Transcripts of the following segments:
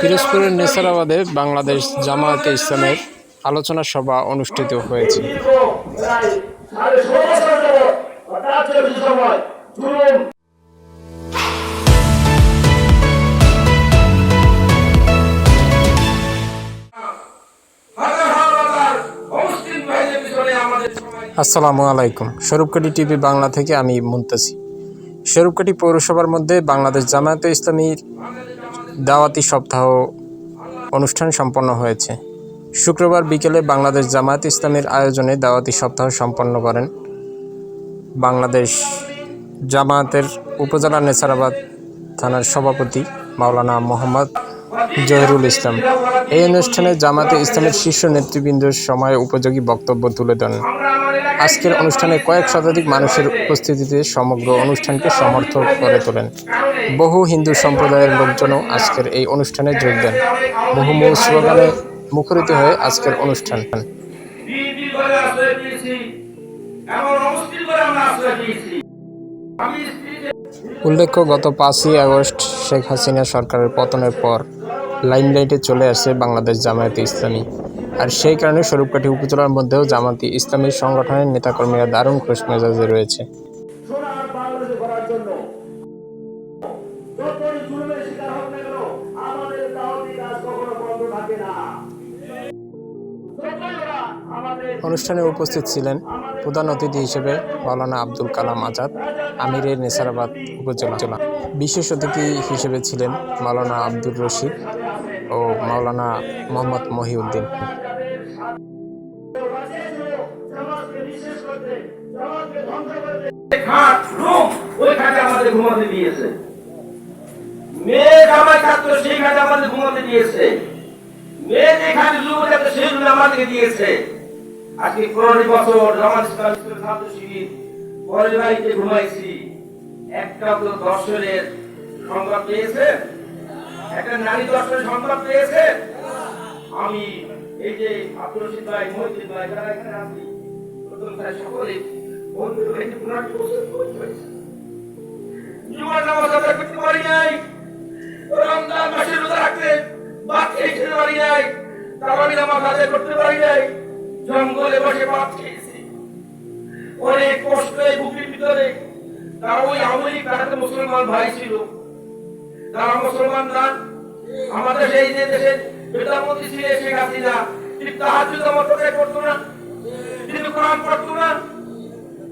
পিরোজপুরের নেসারাবাদে বাংলাদেশ জামায়াতে ইসলামের আলোচনা সভা অনুষ্ঠিত হয়েছে। আসসালামু আলাইকুম। স্বরূপকাঠি টিভি বাংলা থেকে আমি মুন্তাসি স্বরূপকাঠি পৌরসভার মধ্যে বাংলাদেশ জামায়াতে ইসলামীর দাওয়াতি সপ্তাহ অনুষ্ঠান সম্পন্ন হয়েছে। শুক্রবার বিকেলে বাংলাদেশ জামায়াত ইসলামীর আয়োজনে দাওয়াতি সপ্তাহ সম্পন্ন করেন বাংলাদেশ জামায়াতের উপজেলা নেসারাবাদ থানার সভাপতি মাওলানা মোহাম্মদ জহিরুল ইসলাম। এই অনুষ্ঠানে জামাতে ইসলামের শীর্ষ নেতৃবৃন্দের সময় উপযোগী বক্তব্য তুলে দেন আজকের অনুষ্ঠানে কয়েক শতাধিক মানুষের উপস্থিতিতে সমগ্র অনুষ্ঠানকে সমর্থন করে তোলেন। বহু হিন্দু সম্প্রদায়ের লোকজনও আজকের এই অনুষ্ঠানে যোগ দেন। বহু মূল স্লোগানে মুখরিত হয়ে আজকের অনুষ্ঠান। উল্লেখ্য, গত পাঁচই আগস্ট শেখ হাসিনা সরকারের পতনের পর লাইমলাইটে চলে আসে বাংলাদেশ জামায়াতে ইসলামী। আর সেই কারণে স্বরূপকাঠি উপজেলার মধ্যেও জামাতি ইসলামী সংগঠনের নেতাকর্মীরা দারুণ খুশ মেজাজে রয়েছে। অনুষ্ঠানে উপস্থিত ছিলেন প্রধান অতিথি হিসেবে মাওলানা আব্দুল কালাম আজাদ আমিরের নেসারাবাদ উপজেলা। বিশেষ অতিথি হিসেবে ছিলেন মাওলানা আব্দুর রশিদ ও মাওলানা মোহাম্মদ মহিউদ্দিন। খাট রুম ওই খাটে আমাদের ঘুমাতে দিয়েছে। মেয়ে জামাই ছাত্র সেই খাটে আমাদের ঘুমাতে দিয়েছে। মেয়ে যে খাটে যুব যাতে সেই রুমে আমাদেরকে দিয়েছে। আজকে পনেরো বছর জামাত ছাত্র শিবির পরের বাড়িতে ঘুমাইছি। একটা তো দর্শনের সংবাদ পেয়েছে? একটা নারী দর্শনের সংবাদ পেয়েছে? আমি এই যে আব্দুল ভাই, মহিউদ্দিন ভাই, যারা এখানে আছি সকলে অনেক কষ্ট এই ভিতরে তারা ওই তারা মুসলমান ভাই ছিল তারা মুসলমান না আমাদের সেই যে দেশের প্রধানমন্ত্রী ছিল শেখ হাসিনা তিনি তাহার যুদ্ধ কোথায় করতো না তিনি কোরআন পড়তো না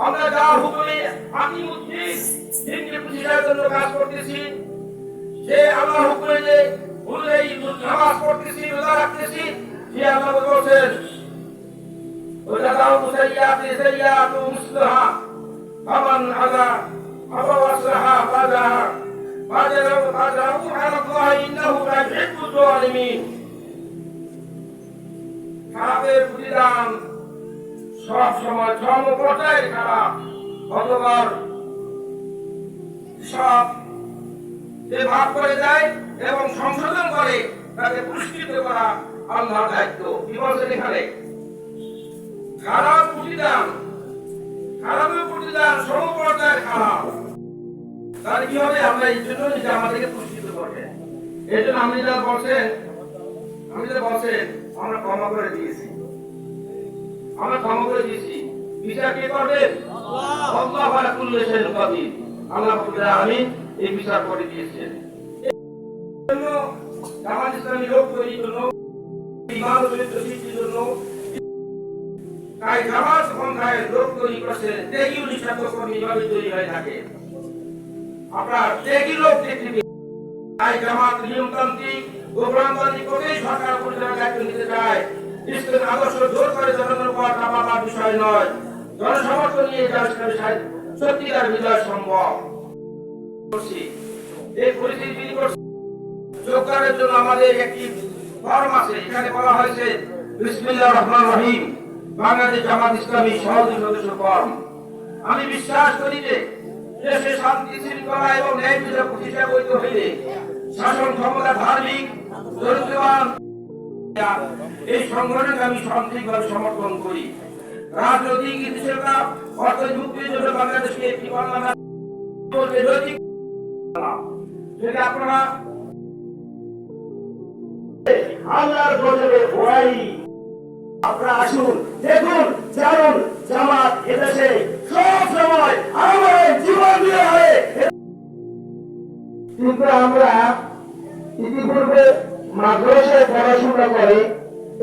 আমরা কাজ করতেছি, যে আমার হুকুমে যে নামাজ পড়তেছি, রোজা রাখতেছি, যে আল্লাহ বলছেন রোজা দাও মুসাইয়া মুসলিহা। فمن عدا أو أصلح فجاء فجره فجره على الله إنه لا يحب الظالمين খারাপের প্রতিদান সব সময় ধর্ম পর্যায়ের খারাপ অতবার সব যে ভাগ করে দেয় এবং সংশোধন করে তাকে পুরস্কৃত করা আল্লাহর দায়িত্ব কি বলছেন এখানে খারাপ প্রতিদান খারাপের প্রতিদান সমপর্যায়ের খারাপ। তাহলে কি হবে? আমরা এই জন্য যে আমাদেরকে পুরস্কৃত করবে এই জন্য আপনি যা বলছেন আপনি যা বলছেন আমরা ক্ষমা করে দিয়েছি। আমরা ক্ষমা করে দিয়েছি। বিচার কে করবেন আল্লাহ আলা কুল্লি শাইইন কাদির। আল্লাহ রাব্বুল আলামিন এই বিচার করে দিয়েছেন। জামাত ইসলামী লোক তৈরির জন্য ইমান চরিত্র জন্য তাই জামাত সংখ্যায় লোক তৈরি করছে তৈরি হয়ে থাকে। আপনার লোক তাই জামাত নিয়মতান্ত্রিক কোটেই সরকার দায়িত্ব নিতে চায়। আদর্শ জোর করে জনগণের উপর বিষয় নয়। জনসমর্থন নিয়ে সত্যিকার বিজয় সম্ভব। এই পরিস্থিতি জন্য আমাদের একটি ফর্ম আছে, এখানে বলা হয়েছে বিসমিল্লাহ রহমান রহিম। বাংলাদেশ জামাত ইসলামী সহযোগী সদস্য ফর্ম আমি বিশ্বাস করি যে দেশে শান্তি শৃঙ্খলা এবং ন্যায় বিচার প্রতিষ্ঠা করতে হইলে শাসন ক্ষমতা ধার্মিক, দরিদ্রবান এই সংগঠনকে আমি সান্ত্রিকভাবে সমর্থন করি। রাজনৈতিক নীতিশীলতা অর্থনৈতিক মুক্তির জন্য বাংলাদেশকে একটি যদি আপনারা আল্লাহর গজবে ভয় আপনারা আসুন, দেখুন, জানুন, জামাত এদেশে সব সময় আমাদের জীবন দিয়ে হবে। কিন্তু আমরা ইতিপূর্বে মাদ্রাসায় পড়াশোনা করে,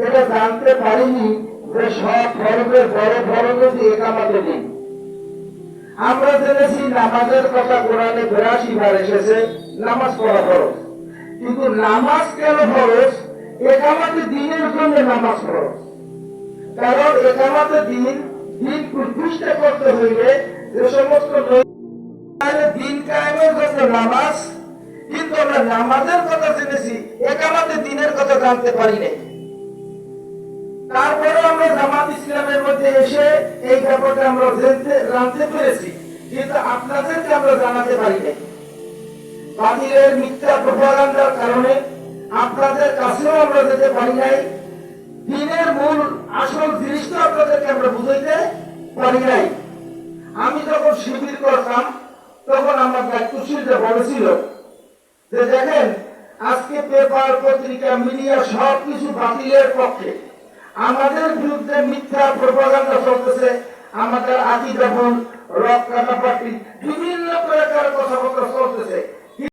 এটা জানতে পারিনি যে সব ফরজের বড় ফরজ হচ্ছে একামাতে নেই। আমরা জেনেছি নামাজের কথা কোরআনে বিরাশি বার এসেছে, নামাজ পড়া ফরজ। কিন্তু নামাজ কেন ফরজ? একামাতে দিনের জন্য নামাজ ফরজ। তারপরে আমরা জামাত ইসলামের মধ্যে এসে এই ব্যাপারটা আমরা জানতে পেরেছি। কিন্তু আপনাদেরকে আমরা জানাতে পারি নাই। বাতিলের মিথ্যা প্রপাগান্ডার কারণে আপনাদের কাছেও আমরা যেতে পারি নাই। জীবনের মূল আসল জিনিসটা আপনাদেরকে আমরা বুঝাইতে পারি নাই। আমি যখন শিবির করতাম, তখন আমার দায়িত্বশীলরা বলেছিল যে, দেখেন, আজকে পেপার, পত্রিকা, মিডিয়া সব কিছু বাতিলের পক্ষে। আমাদের বিরুদ্ধে মিথ্যা প্রপাগান্ডা চলতেছে। আমাদের আজি যখন কাটা পার্টি বিভিন্ন প্রকার কথাবার্তা চলতেছে